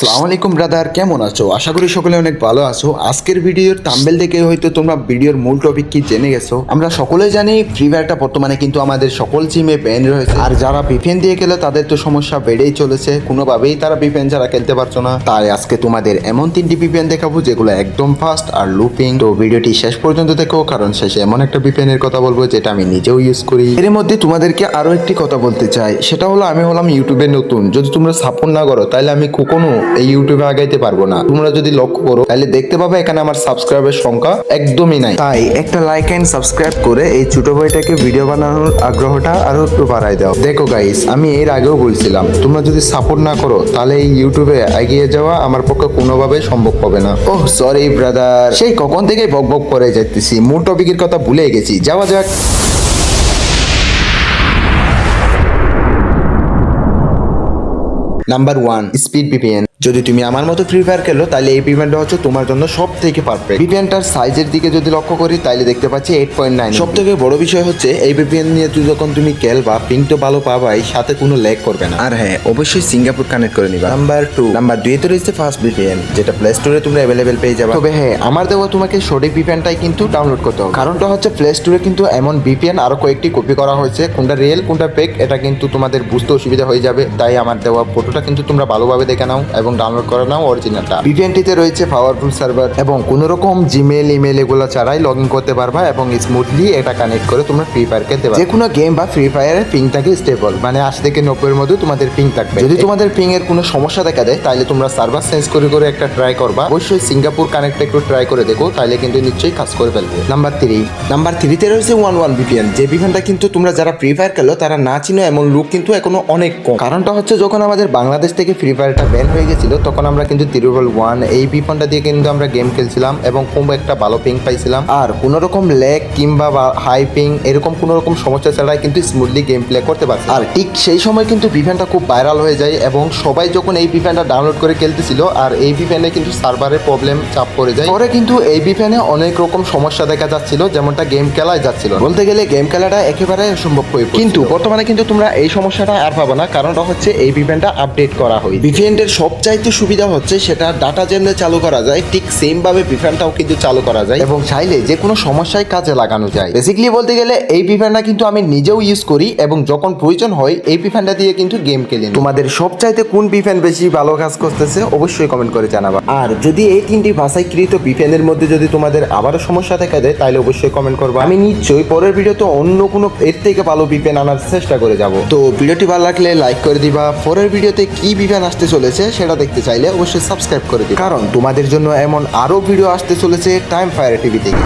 সালাম আলাইকুম ব্রাদার কেমন আছো? আশা করি সকলে অনেক ভালো আছো। আজকের ভিডিওর তাম্বেল দেখে হয়তো তোমরা ভিডিওর মূল টপিক কি জেনে গেছো। আমরা সকলে জানি ফ্রি ফায়ারটা বর্তমানে কিন্তু আমাদের সকল জিমে ব্যান রয়েছে। আর যারা বিপিএন দিয়ে খেলে, তাদের তো সমস্যা বেড়েই চলেছে। কোনোভাবেই তারা বিপিএন ছাড়া খেলতে পারছ না। তাই আজকে তোমাদের এমন তিনটি বিপিএন দেখাবো, যেগুলো একদম ফাস্ট আর লুপিং তো ভিডিওটি শেষ পর্যন্ত দেখো, কারণ শেষে এমন একটা বিপিএন এর কথা বলব, যেটা আমি নিজেও ইউজ করি। এর মধ্যে তোমাদেরকে আরও একটি কথা বলতে চাই। সেটা হলো, আমি হলাম ইউটিউবে নতুন। যদি তোমরা সাপোর্ট না করো, তাহলে আমি কখনো এই ইউটিউবে আগাইতে পারব না। তোমরা যদি লক্ষ্য করো তাহলে দেখতে পাবে এখানে আমার সাবস্ক্রাইবের সংখ্যা একদমই নাই। তাই একটা লাইক এন্ড সাবস্ক্রাইব করে এই ছোট ভাইটাকে ভিডিও বানানোর আগ্রহটা আরও একটু বাড়াই দাও। দেখো গাইস আমি এর আগেও বলছিলাম তোমরা যদি সাপোর্ট না করো তাহলে এই ইউটিউবে এগিয়ে যাওয়া আমার পক্ষে কোনোভাবে সম্ভব হবে না। ওহ সরি ব্রাদার সেই কখন থেকে বক বক করে যাইতেছি মূল টপিকের কথা ভুলে গেছি। যাওয়া যাক। নাম্বার ওয়ান স্পিড ভিপিএন যদি তুমি আমার মতো ফ্রি ফায়ার খেলো তাহলে এই ভিপিএনটা হচ্ছে তোমার জন্য সব থেকে পারফেক্ট ভিপিএনটার সাইজের দিকে যদি লক্ষ্য করি তাহলে দেখতে পাচ্ছি এইট পয়েন্ট নাইন সব থেকে বড় বিষয় হচ্ছে এই ভিপিএন নিয়ে তুই যখন তুমি খেলবা পিং তো ভালো পাবাই সাথে কোনো ল্যাগ করবে না। আর হ্যাঁ অবশ্যই সিঙ্গাপুর কানেক্ট করে নিবা। নাম্বার টু নাম্বার দুই তো রয়েছে ফার্স্ট ভিপিএন যেটা প্লে স্টোরে তোমরা অ্যাভেলেবেল পেয়ে যাবে। তবে হ্যাঁ আমার দেওয়া তোমাকে সঠিক ভিপিএনটাই কিন্তু ডাউনলোড করতে হবে। কারণটা হচ্ছে প্লে স্টোরে কিন্তু এমন ভিপিএন আরও কয়েকটি কপি করা হয়েছে। কোনটা রিয়েল কোনটা ফেক এটা কিন্তু তোমাদের বুঝতে অসুবিধা হয়ে যাবে। তাই আমার দেওয়া ফটোটা কিন্তু তোমরা ভালোভাবে দেখে নাও এবং ডাউনলোড করে নাও অরিজিনালটা ভিপিএনটিতে রয়েছে পাওয়ারফুল সার্ভার এবং কোনো রকম জিমেল ইমেল এগুলো ছাড়াই লগ ইন করতে পারবা এবং স্মুথলি এটা কানেক্ট করে তোমরা ফ্রি ফায়ার খেলতে পারবে। যে কোনো গেম বা ফ্রি ফায়ারের পিং থাকে স্টেবল মানে আশি থেকে নব্বইয়ের মধ্যে তোমাদের পিং থাকবে। যদি তোমাদের পিং এর কোনো সমস্যা দেখা দেয় তাহলে তোমরা সার্ভার চেঞ্জ করে করে একটা ট্রাই করবা। অবশ্যই সিঙ্গাপুর কানেক্ট একটু ট্রাই করে দেখো তাহলে কিন্তু নিশ্চয়ই কাজ করে ফেলবে। নাম্বার থ্রি নাম্বার থ্রিতে রয়েছে ওয়ান ওয়ান ভিপিএন যে ভিপিএনটা কিন্তু তোমরা যারা ফ্রি ফায়ার খেলো তারা না চিনো এমন লুক কিন্তু এখনও অনেক কম। কারণটা হচ্ছে যখন আমাদের বাংলাদেশ থেকে ফ্রি ফায়ারটা ব্যান হয়ে গেছিল তখন আমরা কিন্তু তিরুবল ওয়ান এই ভিপনটা দিয়ে কিন্তু আমরা গেম খেলছিলাম এবং খুব একটা ভালো পিং পাইছিলাম। আর কোনো রকম ল্যাগ কিংবা হাই পিং এরকম কোনো রকম সমস্যা ছাড়াই কিন্তু স্মুথলি গেম প্লে করতে পারছি। আর ঠিক সেই সময় কিন্তু ভিভেনটা খুব ভাইরাল হয়ে যায় এবং সবাই যখন এই ভিভেনটা ডাউনলোড করে খেলতেছিল, আর এই ভিভেনে কিন্তু সার্ভারের প্রবলেম চাপ পড়ে যায়। পরে কিন্তু এই ভিভেনে অনেক রকম সমস্যা দেখা যাচ্ছিল, যেমনটা গেম খেলায় যাচ্ছিল। বলতে গেলে গেম খেলাটা একেবারে সম্ভব হয়ে। কিন্তু বর্তমানে কিন্তু তোমরা এই সমস্যাটা আর পাবে না, কারণটা হচ্ছে এই ভিভেনটা আপডেট করা হয় ভিভেন্টের সবচাইতে সুবিধা হচ্ছে সেটা ডাটা জেনে চালু করা যায়, ঠিক সেম ভাবে ভিভেনটাও কিন্তু চালু করা যায়। এবং চাইলে যে কোনো সমস্যায় কাজে লাগানো যায়। বেসিক্যালি বলতে গেলে এই ভিভেনটা কিন্তু আমি নিজেও ইউজ করি এবং যখন প্রয়োজন হয় এই ভিভেনটা দিয়ে কিন্তু গেম খেলি তোমাদের সব চাইতে কোন ভিভেন বেশি ভালো কাজ করতেছে অবশ্যই কমেন্ট করে জানাবা। আর যদি এই তিনটি ভাষাইকৃত ভিভেনের মধ্যে যদি তোমাদের আবারও সমস্যা দেখা দেয়, তাহলে অবশ্যই কমেন্ট করবা। আমি নিশ্চয়ই পরের ভিডিওতে অন্য কোনো এর থেকে ভালো ভিভেন আনার চেষ্টা করে যাব। তো ভিডিওটি ভালো লাগলে লাইক করে দিবা। পরের ভিডিওতে কি ভিভেন আসতে চলেছে সেটা দেখতে চাইলে অবশ্যই সাবস্ক্রাইব করে দিন কারণ তোমাদের জন্য এমন আরও ভিডিও আসতে চলেছে টাইম ফায়ার টিভি থেকে।